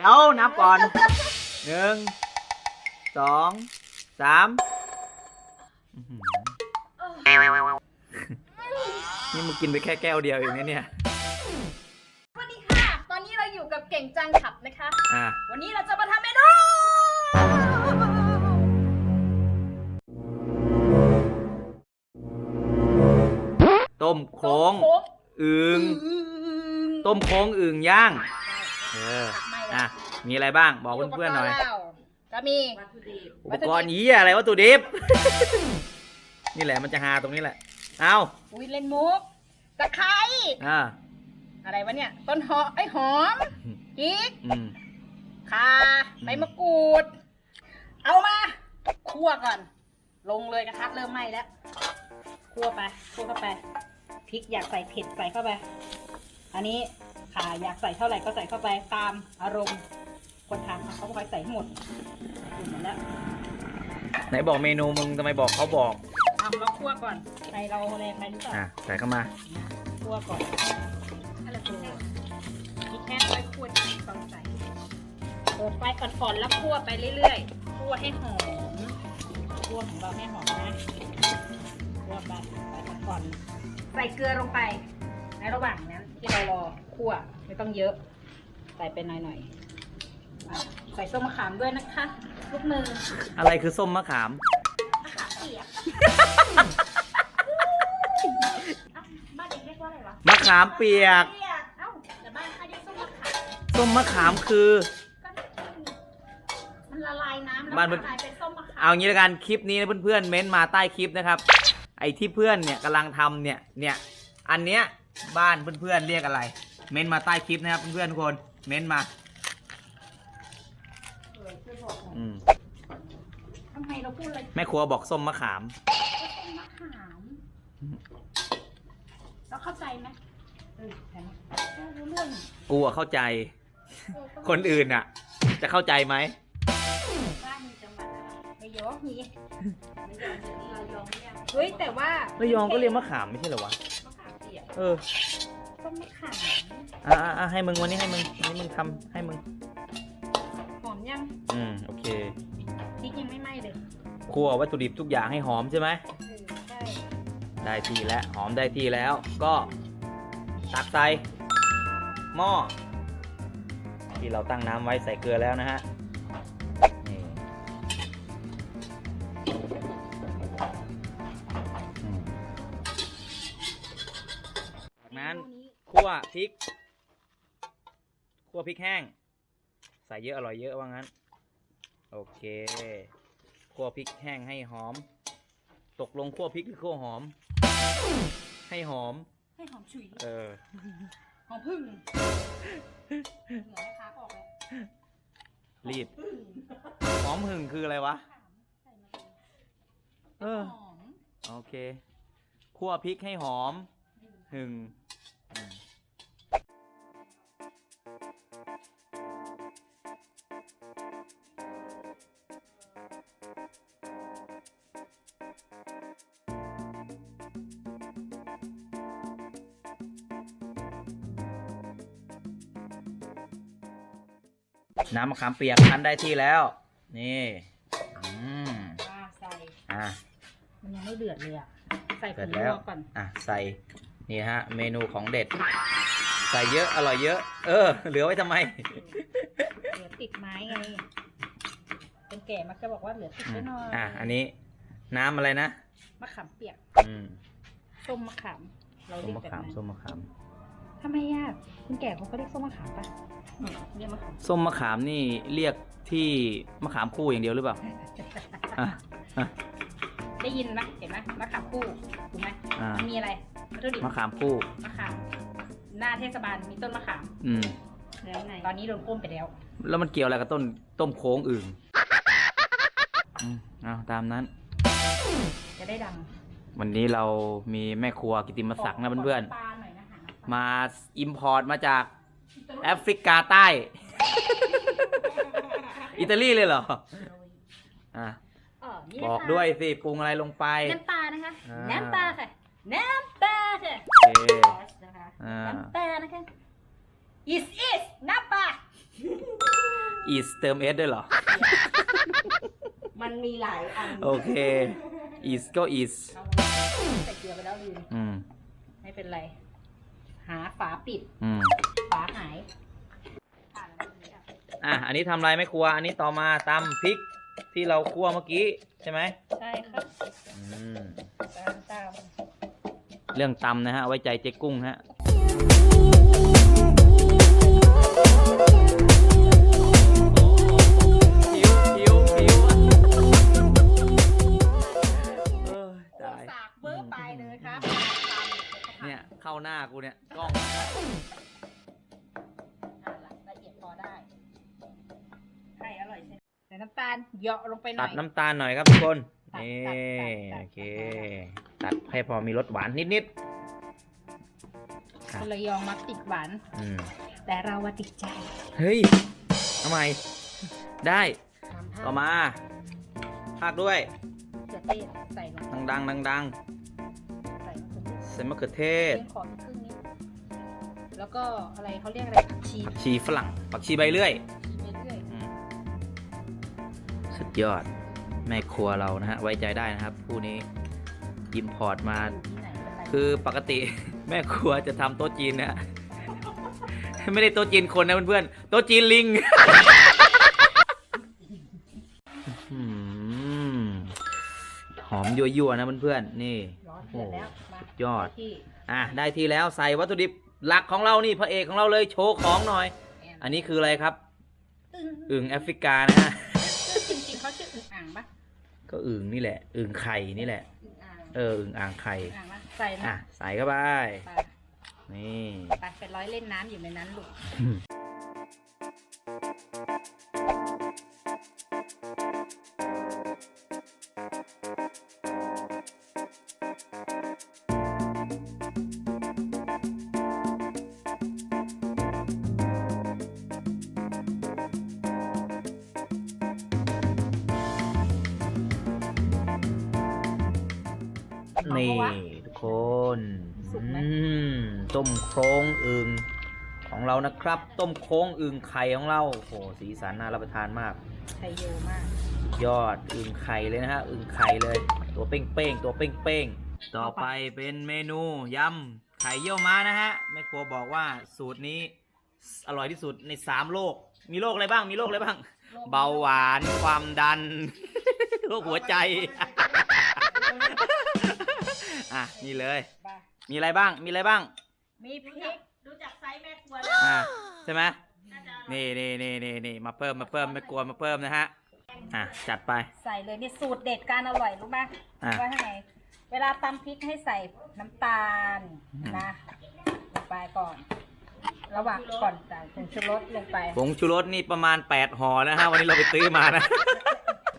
เดี๋ยวนับก่อนหนึ่งสองสามอื้อหือนี่มึงกินไปแค่แก้วเดียวเองนะเนี่ย สวัสดีค่ะ ตอนนี้เราอยู่กับเก่งจังขับนะคะ อะวันนี้เราจะมาทำเมนูต้มโครงโค้งอึ่งอืมต้มโครงอึ่งย่าง เออไม่ อะละมีอะไรบ้างบอกเพื่อนๆหน่อยปกรณ์เราก็มี อุปกรณ์นี้ยอะไรวัตถุดิบ นี่แหละมันจะหาตรงนี้แหละ เอาอุ้ยเล่นมุกตะไคร้อ่าอะไรวะเนี่ย ต้นหอมไอ้ยหอมพริกอืม ข่าใบมะกรูด เอามาคั่วก่อน ลงเลยกระทะเริ่มไหม้แล้วคั่วไปคั่วเข้าไปพริกอยากใส่เผ็ดใส่เข้าไป อันนี้ ข่าอยากใส่เท่าไหร่ก็ใส่เข้าไปตามอารมณ์คนทำเขาก็ค่อยใส่ให้หมดถูกหมดแล้วไหนบอกเมนูมึงทำไมบอกเขาบอกเอาเราคั่วก่อนใส่เราแรงไปหรือเปล่าอะใส่เข้ามาคั่วก่อนอะไรตัวพริกแห้งไว้คั่วทีตอนใส่เปิดไฟอ่อนๆแล้วคั่วไปเรื่อยๆคั่วให้หอมคั่วของเราให้หอมนะคั่วไปไฟอ่อนๆใส่เกลือลงไปในระหว่างนั้นที่เรารอ คั่วไม่ต้องเยอะ ใส่ไปหน่อยๆอะใส่ส้มมะขามด้วยนะคะลูกมืออะไรคือส้มมะขาม มะขามเปียกอะบ้านเด็กเรียกว่าอะไรวะมะขามเปียกเอ้าแต่บ้านข้าเรียกส้มมะขามส้มมะขามคือ ก็มันละลายน้ำแล้วบ้านมัมันน กลายเป็นส้มมะขามเอางี้ละกันคลิปนี้นะเพื่อนๆเม้นต์มาใต้คลิปนะครับ ไอ้ที่เพื่อนเนี่ยกำลังทำเนี่ยเนี่ยอันเนี้ยบ้านเพื่อนๆเรียกอะไร เม้นต์มาใต้คลิปนะครับเพื่อนๆทุกคน เม้นต์มาเออช่วยบอกหน่อยอืมทำไมเราพูดอะไรแม่ครัวบอกส้มมะขามส้มมะขามเราเข้าใจไหมเออเห็นไหมเออรู้เรื่องกูอะเข้าใจ เออต้องคนอื่นอะจะเข้าใจไหม บ้านมีจังหวัดอะไรไม่ยอมมีไม่ยอมเดี๋ยวนี้เรายอมไม่ยังเฮ้ยแต่ว่าระยองก็เรียกมะขามไม่ใช่เหรอวะ มะขามเปียกเออ ส้มมะขามอะอะอะให้มึงวันนี้ให้มึงวันนี้มึงทำให้มึง หอมยังอืม โอเคพริกยังไม่ไหม้เลยครัววัตถุดิบทุกอย่างให้หอมใช่ไหม เออใช่ได้ที่แล้วหอมได้ที่แล้วก็ตักใส่หม้อที่เราตั้งน้ำไว้ใส่เกลือแล้วนะฮะนี่อืมจากนั้น คั่วพริกคั่วพริกแห้ง ใส่เยอะอร่อยเยอะว่างั้น โอเคคั่วพริกแห้งให้หอม ตกลงคั่วพริกหรือคั่วหอม ให้หอม ให้หอมฉุยเออ หอมพึ่งเหมือนแม่ค้าบอกเลยรีดพึ่งหอมหึงคืออะไรวะใส่มาเลยเออ หอมโอเคคั่วพริกให้หอม หึง น้ำมะขามเปียกคั้นได้ที่แล้ว นี่อืมอ่าใส่ อะมันยังไม่เดือดเลยอะ ใส่ผเสร็งจแล้วนัวก่อน อะใส่นี่ฮะ เมนูของเด็ด ใส่เยอะอร่อยเยอะ เออ เหลือไว้ทำไม เหลือติดไม้ไงเป็นแก่มักจะบอกว่าเหลือติดไว้หน่อยอะอันนี้น้ำอะไรนะ มะขามเปียก อืม ส้มมะขาม เราส้มเรียกมะแบบขามนั้นส้มมะขาม ทำไมอะคุณแก่เขาก็เรียกส้มมะขามปะอืมเรียกมะขามส้มมะขามนี่เรียกที่มะขามคู่อย่างเดียวหรือเปล่าอะอะ ได้ยินไหมเห็นไหมมะขามคู่ถูกไหมอ่ามันมีอะไรวัตถุดิบมะขามคู่ มะขามหน้าเทศบาลมีต้นมะขาม อืม แล้วไงตอนนี้โดนก้มไปแล้ว แล้วมันเกี่ยวอะไรกับต้นต้มโค้งอื่นอืมเอาตามนั้น จะได้ดังวันนี้เรามีแม่ครัวกิติมศักดิ์นะเพื่อนขปลา มาอิมพอร์ตมาจากแอฟริกาใต้ อิตาลีเลยเหรอ อะเออนี่บนะคะอกด้วยสิปรุงอะไรลงไป น้ำปลานะคะ อ่า น้ำปลาค่ะ น้ำปลาค่ะโอเคนะคะอ่า น้ำปลานะคะ is is น้ำปลา is เติม s ด้วยเหรอ มันมีหลายอันโอเค is ก็ is ใส่เกลือไปแล้วลืมอืม ไม่เป็นไร หาฝาปิด อืมฝาหายอ่านแล้วทีนี้อะอะอันนี้ทำอะไรไม่ครัว อันนี้ต่อมาตำพริกที่เราคั่วเมื่อกี้ใช่ไหมใช่ครับอืมตามตาม เรื่องตำนะฮะ ไว้ใจเจ๊กุ้งฮะหิ เนี่ยเข้าหน้ากูเนี่ยกล้องอะละเอียดพอได้ไข่อร่อยใช่ไหมใส่น้ำตาลเหยาะลงไปหน่ตัอดยน้ำตาลหน่อยครับทุกคนตัดนี่ตัดตัดตัด โอเค ตัดให้พอมีรสหวานนิด คนระยองมักติดหวาน ๆ อืม แต่เราว่าติดใจเฮ้ยทำไม ได้ทำให้ต่อมาภาคด้วยเกลือเทศใส่ลงไปดังๆดังใส่มะเขือเทศๆใส่มะเขือเทศเลี้ยงขอครึ่งนิดแล้วก็อะไรเขาเรียกอะไรชีสชีฝรั่งผักชีใบเลื่อยชีไปเรื่อยอืมสุดยอด แม่ครัวเรานะฮะไว้ใจได้นะครับ ผู้นี้อิมพอร์ตมาอยู่ที่ไหนก็ไปคือปกติ แม่ครัวจะทำโต๊ะจีนเนี่ยไม่ได้โต๊ะจีนคนนะเพื่อนๆโต๊ะจีนลิงอืมหอมยั่วๆนะเพื่อนๆนี่ร้อน เดือดแล้วมายอดที่อะได้ทีแล้วใส่วัตถุดิบหลักของเรานี่พระเอกของเราเลยโชว์ของหน่อย แอนอันนี้คืออะไรครับตึ้งอึ่งแอฟริกานะฮะจริงๆเขาชื่ออึ่งอ่างปะก็อึ่งนี่แหละอึ่งไข่นี่แหละอึ่งอ่างเอออึ่งอ่างไข่อึ่งอ่างปะใส่นะอะใส่เข้าไปไปนี่ ไปเป็นร้อยเล่นน้ำอยู่ในนั้นลูก นี่ทุกคนอืมต้มโครงอึ่งของเรานะครับ ต้มโครงอึ่งไข่ของเราโอ้โหสีสันน่ารับประทานมากไทยโยมาก ยอดอึ่งไข่เลยนะฮะอึ่งไข่เลย ตัวเป้งๆตัวเป้งๆต่อไปเป็นเมนูยำไข่เยี่ยวม้านะฮะแม่ครัวบอกว่าสูตรนี้อร่อยที่สุดในสามโลก มีโรคอะไรบ้าง มีโรคอะไรบ้าง เบาหวาน ความดัน โรคหัวใจ อะนี่เลย ไปมีอะไรบ้าง มีอะไรบ้าง มีพริกรู้จักไซส์แม่ครัวอะใช่ไหมน่าจะนี่นี่นี่นี่นี่มาเพิ่มมาเพิ่มไม่กลัวมาเพิ่มนะฮะ อะจัดไป ใส่เลยเนี่ยสูตรเด็ดการอร่อยรู้ไหมอะว่าทำไงเวลาตำพริกให้ใส่น้ำตาลอืม นะลงไปก่อน ระหว่างก่อนใส่ผงชูรสลงไปผงชูรสนี่ประมาณ 8ห่อนะฮะ วันนี้เราไปซื้อมานะ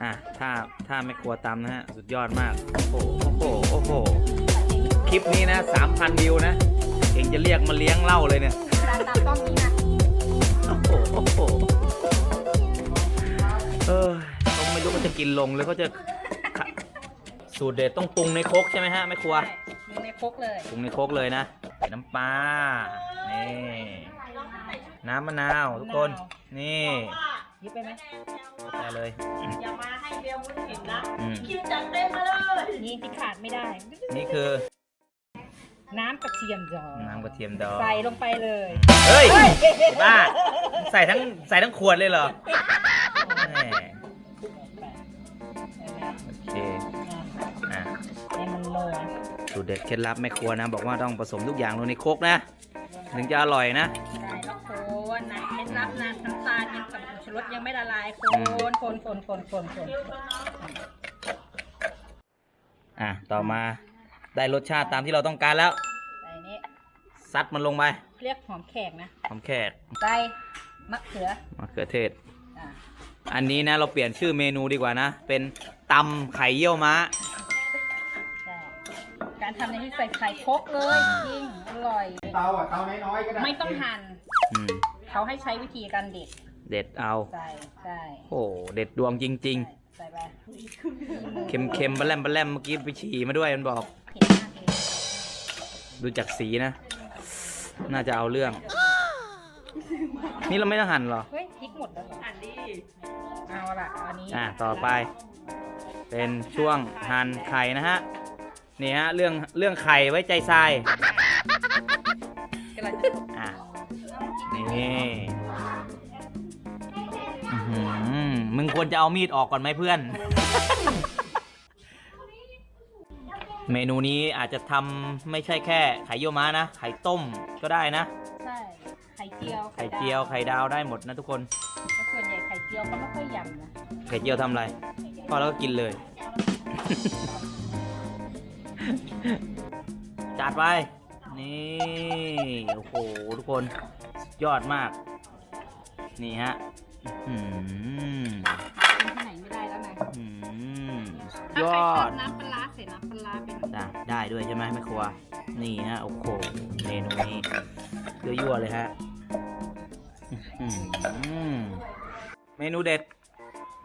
อะถ้าถ้าไม่กลัวตำนะฮะ สุดยอดมาก โอ้โหโอ้โหโอ้โห คลิปนี้นะ3,000วิวนะ เองจะเรียกมาเลี้ยงเหล้าเลยเนี่ยเวลาตำต้องนี้นะโอ้โหโอ้โหเออเขาไม่รู้เขาจะกินลงหรือเขาจะขะสูตรเด็ดต้องปรุงในครกใช่ไหมฮะแม่ครัวใช่มีในครกเลยปรุงในโครกเลยนะใส่น้ำปลา นี่ น้ำมะนาวทุกคน นี่ว่ายิบไปไหมใส่เลย อย่ามาให้เบลมันเห็นนะอืมคิวจัดเต็มมาเลย นี่ที่ขาดไม่ได้ นี่คือ น้ำกระเทียมดองน้ำกระเทียมดองใส่ลงไปเลยเฮ้ยบ้าใส่ทั้งใส่ทั้งขวดเลยเหรอแหมโอเคอะให้มันนัวสูตรเด็ดเคล็ดลับแม่ครัวนะ บอกว่าต้องผสมทุกอย่างลงในโครกนะ ถึงจะอร่อยนะ ใส่แล้วโคนนะเคล็ดลับนะน้ำตาลยังกับผงชูรสยังไม่ละลายโคนโคนโคนโคนโคนโคนอะ ต่อมา ได้รสชาติตามที่เราต้องการแล้วใส่นี้ซัดมันลงไปเรียกหอมแขกนะหอมแขกใส่มะเขือมะเขือเทศ อะอันนี้นะเราเปลี่ยนชื่อเมนูดีกว่านะ เป็นตำไข่เยี่ยวม้า ใช่การทำในที่ใส่ไข่ครกเลยจริงอร่อย เตาอะเตาน้อยๆก็ได้ไม่ต้องหั่นอืม เขาให้ใช้วิธีการเด็ดเด็ดเอาใส่ใส่โอ้เด็ดดวงจริงใส่ไปๆเค็มๆบะแลมบะแลมเมื่อกี้ไปฉี่มาด้วยมันบอก เห็นมากเลยดูจากสีนะ น่าจะเอาเรื่อง นี่เราไม่ต้องหั่นเหรอ เฮ้ยพริกหมดแล้วเหรออันนี้เอาละอันนี้อะต่อไป เป็นช่วงหั่นไข่นะฮะ นี่ฮะเรื่องเรื่องไข่ไว้ใจทราย กำลังจะอะ นี่อื้อหือมึงควรจะเอามีดออกก่อนไหมเพื่อน เมนูนี้อาจจะทำไม่ใช่แค่ไข่เยี่ยวม้านะ ไข่ต้มก็ได้นะ ใช่ ไข่เจียวไข่เจียวไข่ดาวได้หมดนะทุกคน แต่ส่วนใหญ่ไข่เจียวเขาไม่ค่อยยำนะไข่เจียวทำอะไรพอแล้วก็กินเลย จัดไป นี่ โอ้โห ทุกคนสุดยอดมาก นี่ฮะอื้อหือกินที่ไหนไม่ได้แล้วนะอื้อหือสุดถ้ายใครอชอบด น้ำปลาร้าใส่น้ำปลาร้าเป็นได้ได้ด้วยใช่ไหมแม่ครัว นี่ฮะโอ้โหเมนูนี้ยั่วๆเลยฮะอื้อหือเมนูเด็ด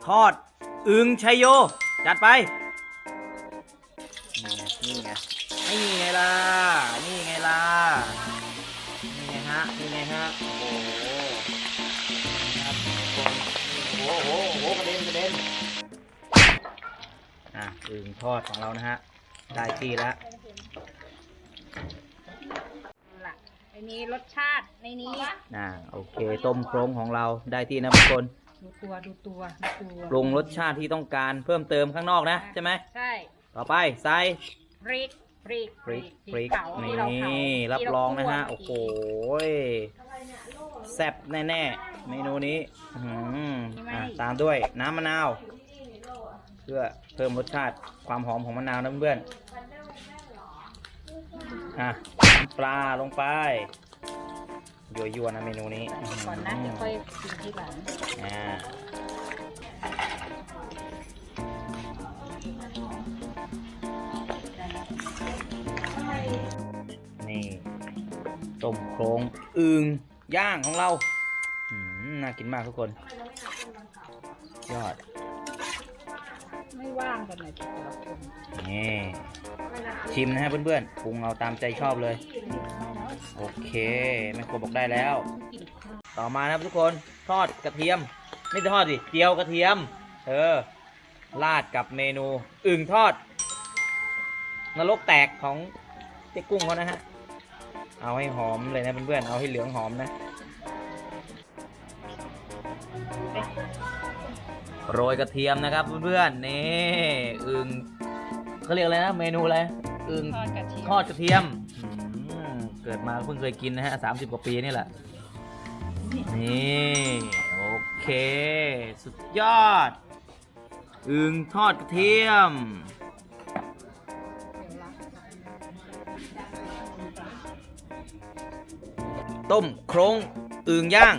ทอด อึงชัยโย จัดไป นี่ไง นี่ไงล่ะ นี่ไงล่ะ นี่ไงฮะ นี่ไงฮะ โอ้โหครับโอ้โหโอ้โหโอ้โหกระเด็น อะอึงทอดของเรานะฮะ ได้ที่แล้วล่ะในนี้รสชาติในนี้อ่าโอเค ต้มโครงของเราได้ที่นะทุกคนดูตัวดูตัวดูตัวปรุงรสชาติที่ต้องการเพิ่มเติมข้างนอกนะใช่ไหมใช่ต่อไปใส่พริกพริกพริกพริกเผาที่เราเผานี่รับที่เารองนะฮะคั่วโอ้โหยแซ่บแน่ๆเมนูนี้อื้อหืออะตามด้วยน้ำมะนาว เพื่อเพิ่มรสชาติความหอมของมะนาวนะเพื่อนๆอะน้ำปลาลงไปยั่วๆนะเมนูนี้ใส่ก่อนนะเดี๋ยวค่อยกินทีหลังอ่านี่ต้มโครงอึงย่างของเราอืมน่ากินมากทุกคน ยอด ไม่ว่างกันไหนแต่ละคนนี่ชิมนะฮะเพื่อนๆปรุงเอาตามใจชอบเลย โอเคแม่ครัวบอกได้แล้วกินข้าวต่อมานะครับทุกคนทอดกระเทียม ไม่ใช่ทอดสิเจียวกระเทียม เออราดกับเมนู อึ่งทอด นรกแตกของเจ๊กุ้งเขานะฮะ เอาให้หอมเลยนะเพื่อนๆเอาให้เหลืองหอมนะ โรยกระเทียมนะครับเพื่อนๆนี่อึ่งเขาเรียกอะไรนะเมนูอะไรอึ่งทอดกระเทียมทอดกระเทียมอืมเกิดมาเพิ่งเคยกินนะฮะสามสิบกว่าปีนี่แหละนี่โอเคสุดยอดอึงทอดกระเทียม ต้มโครงอึงย่าง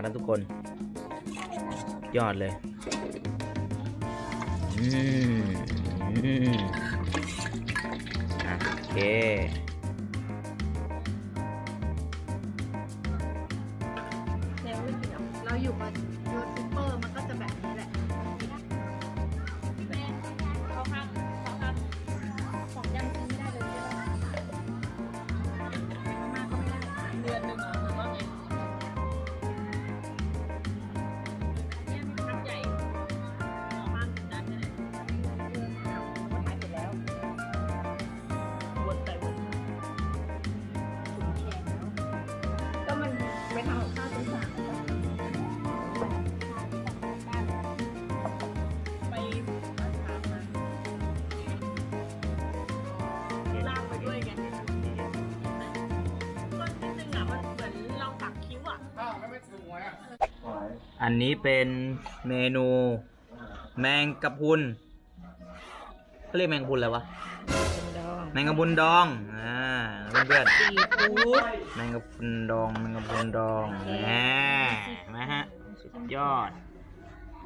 นหอมมากนะทุกคน ยอดเลยอืมอืมอะโอเคเราอยู่มายูทูบเบอร์มันก็จะแบบ อันนี้เป็นเมนูแมงกะพรุนเขาเรียกแมงกะพรุนอะไรวะเป็นดองแมงกะพรุนดอง อ่าเพื่อนซีฟู้ดๆแมงกะพรุนดอง แมงกะพรุนดองแหมเห็นไหมฮะ สุดยอด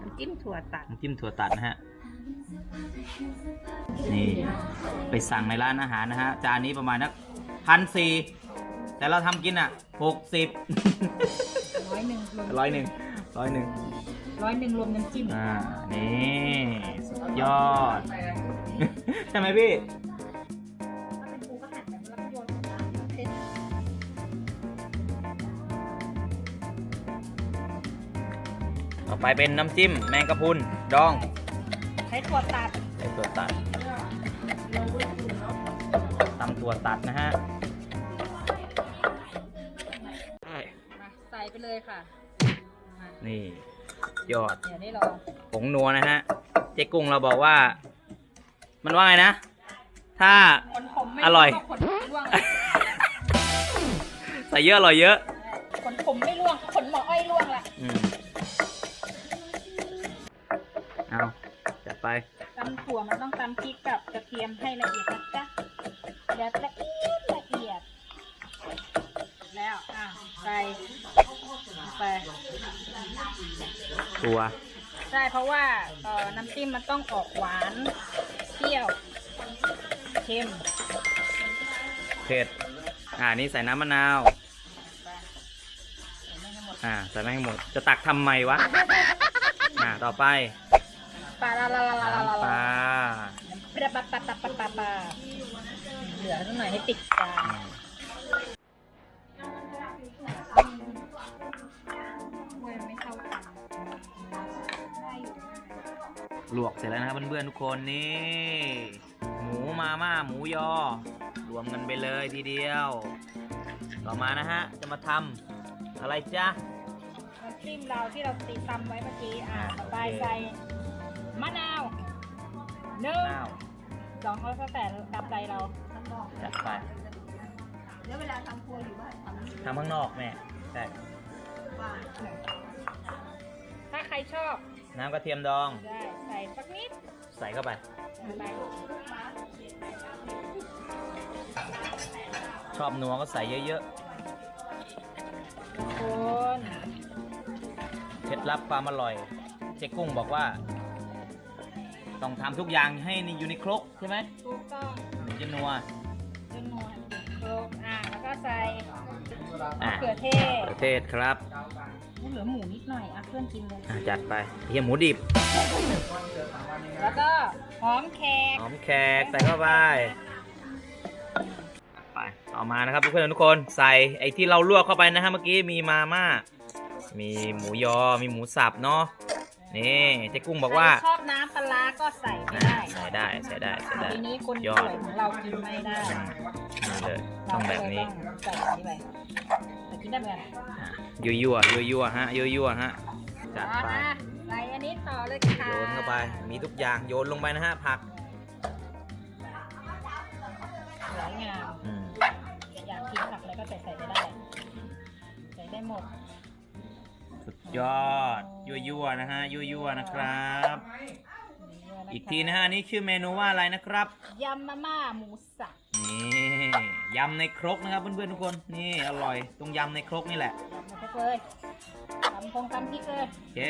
น้ำจิ้มถั่วตัด น้ำจิ้มถั่วตัดนะฮะ นี่ ไปสั่งในร้านอาหารนะฮะ จานนี้ประมาณนักพันสี่ แต่เราทำกินอะหกสิบร้อยหนึ่งร้อยหนึ่งร้อยหนึ่งร้อยหนึ่งรวมน้ำจิ้มอ่า นี่ยอด ใช่ไหมพี่ต่อไปเป็นน้ำจิ้มแมงกะพรุนดองใช้ตัวตัดไอตัวตัดตำตัวตัดนะฮะ เลยค่ะมานี่ยอดเดี๋ยวได้ลองผงนัวนะฮะ เจ๊กุ้งเราบอกว่า มันว่าไงนะ ถ้า คนผมไม่อร่อย ก็ขนร่วงใส่เยอะอร่อยเยอะขนผมไม่ร่วงขนหมออ้อยร่วงละอืมเอาจัดไป ตำถั่วมันต้องตำพริกกับกระเทียมให้ละเอียดนะจ๊ะเดี๋ยวละเอียดละเอียด แล้วอะใส่ไปตัว ใช่เพราะว่าเอ่อน้ำจิ้มมันต้องออกหวานเปรี้ยวเค็มเผ็ด อ่า นี่ใส่น้ำมะนาวไปใส่ไม่ให้หมดอ่า ใส่ไม่ให้หมด จะตักทำไมวะ อ่า ต่อไป ปลาลาลาลาลาลาน้ำปลา ลาปลาปลาปลาปลาปลาปลาปลาเหลือสักหน่อยให้ติดจานอืม ลวกเสร็จแล้วนะครับเพื่อนๆทุกคนนี่ หมูมาม่าหมูยอ รวมกันไปเลยทีเดียว ต่อมานะฮะ จะมาทำอะไรจ๊ะน้ำจิ้มเราที่เราตีตำไว้เมื่อกี้อ่าอ่าต่อไปโอเคใส่มะนาวหนึ่งข้าวสองเขาแล้วแต่ตามใจเราจัดไปแล้วเวลาทำครัวอยู่บ้านทำทำข้างนอกแม่ใช่ บ้านถ้า ใครชอบน้ำกระเทียมดอง ได้ใส่สักนิดใส่เข้าไปไปชอบนัวก็ใส่เยอะคนๆ เคล็ดลับความอร่อย เจ๊กุ้งบอกว่า ต้องทำทุกอย่างให้อยู่ในครกใช่ไหมถูกต้องถึงจะนัว จนนัวโครกอ่าแล้วก็ใส่อะมะเขือเทศ ประเทศครับ เหลือหมูนิดหน่อยอะเพื่อนกินเลย อะจัดไปเฮียหมูดิบแล้วก็หอมแขกหอมแขกใส่เข้าไปไปต่อมานะครับเพื่อนๆทุกคนใส่ไอ้ที่เราลวกเข้าไปนะฮะเมื่อกี้มีมาม่ามีหมูยอมีหมูสับเนาะ นี่เจ๊กุ้งบอกว่า ใครชอบน้ำปลาร้าก็ใส่ไม่อ่าได้ใส่ได้ใส่ได้ใส่ได้ ทีนี้คนยอป่ดวยของเรากินไม่ได้นี่เลยต้องแบบนี้เราก็เลยต้องใส่อันนี้ไปแต่กินได้เหมือนกันอะยั่วยั่วยั่วยั่วๆฮะยั่วยั่วๆฮะจัดไป อ่าใส่อันนี้ต่อเลยค่ะโยนเข้าไป มีทุกอย่างโยนลงไปนะฮะผักสวยงาม อืมอยากกินผักอะไรก็ใส่ใส่ไปได้ ใส่ได้หมด สุดยอด ยั่วยั่วๆนะฮะยั่วยั่วๆนะครับ อีกทีนะฮะอันนี่ชื่อเมนูว่าอะไรนะครับยำมาม่าหมูสับนี่ยำในครกนะครับเพื่อนๆทุกคนนี่อร่อยตรงยำในครกนี่แหละยำมาทุกเลยตำพงตำพริกเลยโอเค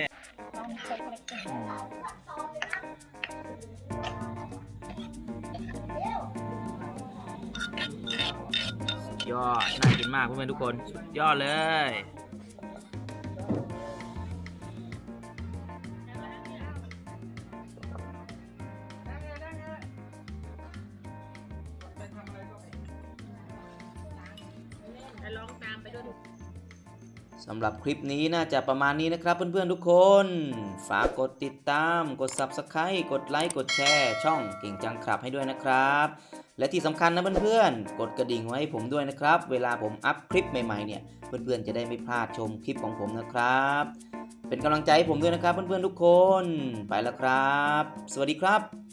ลองเล็กๆอืมสุดยอดน่ากินมากเพื่อนๆทุกคน สุดยอดเลย ลองตามไปด้วยสำหรับคลิปนี้น่าจะประมาณนี้นะครับเพื่อนๆทุกคน ฝากกดติดตาม กด Subscribe กดไลค์ กดแชร์ ช่องเก่งจังครับให้ด้วยนะครับ และที่สำคัญนะเพื่อนๆ กดกระดิ่งไว้ให้ผมด้วยนะครับ เวลาผมอัพคลิปใหม่ๆเนี่ย เพื่อนๆจะได้ไม่พลาดชมคลิปของผมนะครับ เป็นกำลังใจให้ผมด้วยนะครับเพื่อนๆทุกคน ไปแล้วครับ สวัสดีครับ